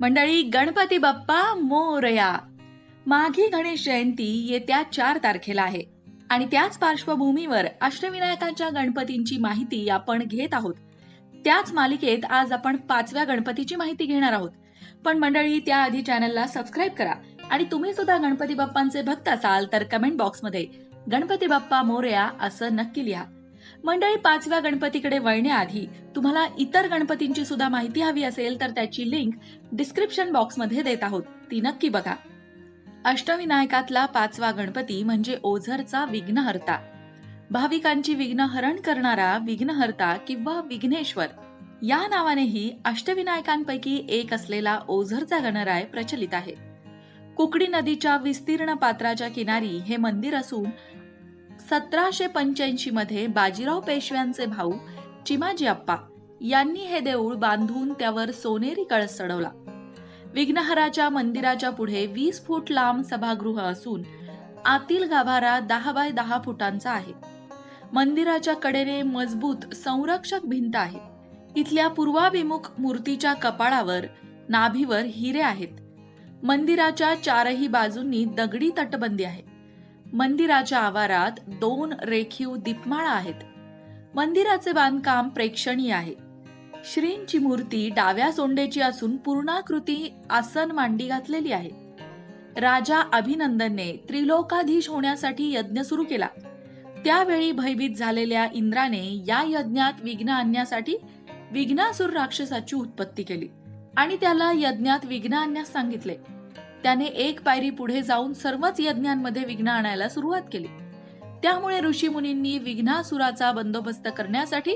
मंडळी गणपती बाप्पा मोरया. माघी गणेश जयंती येत्या चार तारखेला आहे. आणि त्याच पार्श्वभूमीवर अष्टविनायकांच्या गणपतींची माहिती आपण घेत आहोत. त्याच मालिकेत आज आपण पाचव्या गणपतीची माहिती घेणार आहोत. पण मंडळी त्याआधी चॅनलला सबस्क्राईब करा आणि तुम्ही सुद्धा गणपती बाप्पांचे भक्त असाल तर कमेंट बॉक्समध्ये गणपती बाप्पा मोरया असं नक्की लिहा. मंडळी पाचव्या गणपतीकडे वळण्याआधी तुम्हाला इतर गणपतींची सुद्धा माहिती हवी असेल तर त्याची लिंक डिस्क्रिप्शन बॉक्समध्ये देत आहोत. ती नक्की बघा. अष्टविनायकातला पाचवा गणपती म्हणजे ओझरचा विघ्नहर्ता. भाविकांची विघ्नहरण करणारा विघ्नहर्ता किंवा विघ्नेश्वर. या नावानेही अष्टविनायकांपैकी एक असलेला ओझरचा गणराय प्रचलित आहे. कुकडी नदीच्या विस्तीर्ण पात्राच्या किनारी हे मंदिर असून सतराशे पंच्याऐंशी मध्ये बाजीराव पेशव्यांचे भाऊ चिमाजी अप्पा यांनी हे देऊळ बांधून त्यावर सोनेरी कळस चढवला. विघ्नहराच्या मंदिराच्या पुढे वीस फूट लांब सभागृह असून आतील गाभारा दहा बाय दहा फुटांचा आहे. मंदिराच्या कडेने मजबूत संरक्षक भिंत आहे. इथल्या पूर्वाभिमुख मूर्तीच्या कपाळावर नाभीवर हिरे आहेत. मंदिराच्या चारही बाजूंनी दगडी तटबंदी आहे. मंदिराच्या आवारात दोन रेखीव दीपमाळा आहेत. मंदिराचे बांधकाम प्रेक्षणीय आहे. श्रींची मूर्ती डाव्या सोंडेची असून पूर्णाकृती आसन मांडी घातलेली आहे. राजा अभिनंदनने त्रिलोकाधीश होण्यासाठी यज्ञ सुरू केला. त्यावेळी भयभीत झालेल्या इंद्राने या यज्ञात विघ्न आणण्यासाठी विघ्नासूर राक्षसाची उत्पत्ती केली आणि त्याला यज्ञात विघ्न आणण्यास सांगितले. त्याने एक पायरी पुढे जाऊन सर्वच यज्ञांमध्ये विघ्न आणायला सुरुवात केली. त्यामुळे ऋषीमुनींनी विघ्नासुराचा बंदोबस्त करण्यासाठी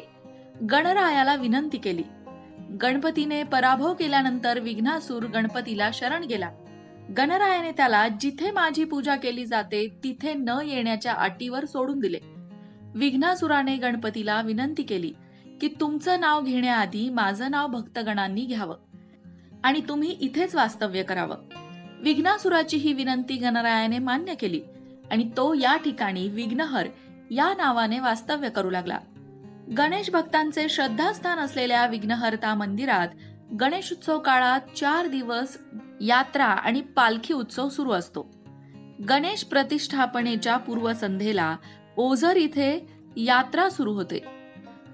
गणरायाला विनंती केली. गणपतीने पराभव केल्यानंतर विघ्नासूर गणपतीला शरण गेला. गणरायाने त्याला जिथे माझी पूजा केली जाते तिथे न येण्याच्या अटीवर सोडून दिले. विघ्नासुराने गणपतीला विनंती केली की तुमचं नाव घेण्याआधी माझं नाव भक्तगणांनी घ्यावं आणि तुम्ही इथेच वास्तव्य करावं. विघ्नासुराची ही विनंती गणरायाने मान्य केली आणि तो या ठिकाणी विघ्नहर या नावाने वास्तव्य करू लागला. गणेश भक्तांचे श्रद्धास्थान असलेल्या विघ्नहर्ता मंदिरात गणेशोत्सव काळात चार दिवस यात्रा आणि पालखी उत्सव सुरू असतो. गणेश प्रतिष्ठापनेच्या पूर्वसंध्येला ओझर इथे यात्रा सुरू होते.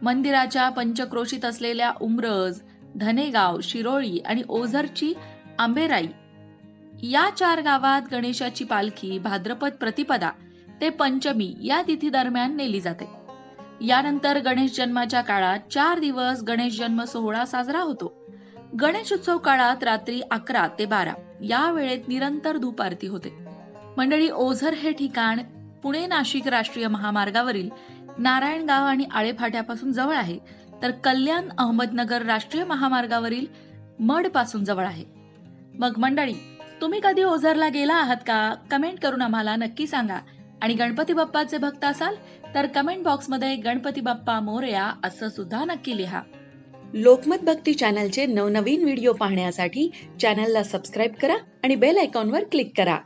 मंदिराच्या पंचक्रोशीत असलेल्या उमरज धनेगाव शिरोळी आणि ओझरची आंबेराई या चार गावात गणेशाची पालखी भाद्रपद प्रतिपदा ते पंचमी या तिथी दरम्यान नेली जाते. यानंतर गणेश जन्माच्या काळात चार दिवस गणेश जन्म सोहळा साजरा होतो. गणेश उत्सव काळात रात्री अकरा ते बारा या वेळेत निरंतर धूप आरती होते. मंडळी ओझर हे ठिकाण पुणे नाशिक राष्ट्रीय महामार्गावरील नारायणगाव आणि आळेफाट्यापासून जवळ आहे. तर कल्याण अहमदनगर राष्ट्रीय महामार्गावरील मडपासून जवळ आहे. मग मंडळी तुम्ही कधी ओझरला गेला आहात का? कमेंट करून आम्हाला नक्की सांगा. आणि गणपती बाप्पाचे भक्त असाल तर कमेंट बॉक्समध्ये गणपती बाप्पा मोरया असं सुद्धा नक्की लिहा. लोकमत भक्ती चॅनलचे नवनवीन व्हिडिओ पाहण्यासाठी चॅनलला सबस्क्राईब करा आणि बेल आयकॉनवर क्लिक करा.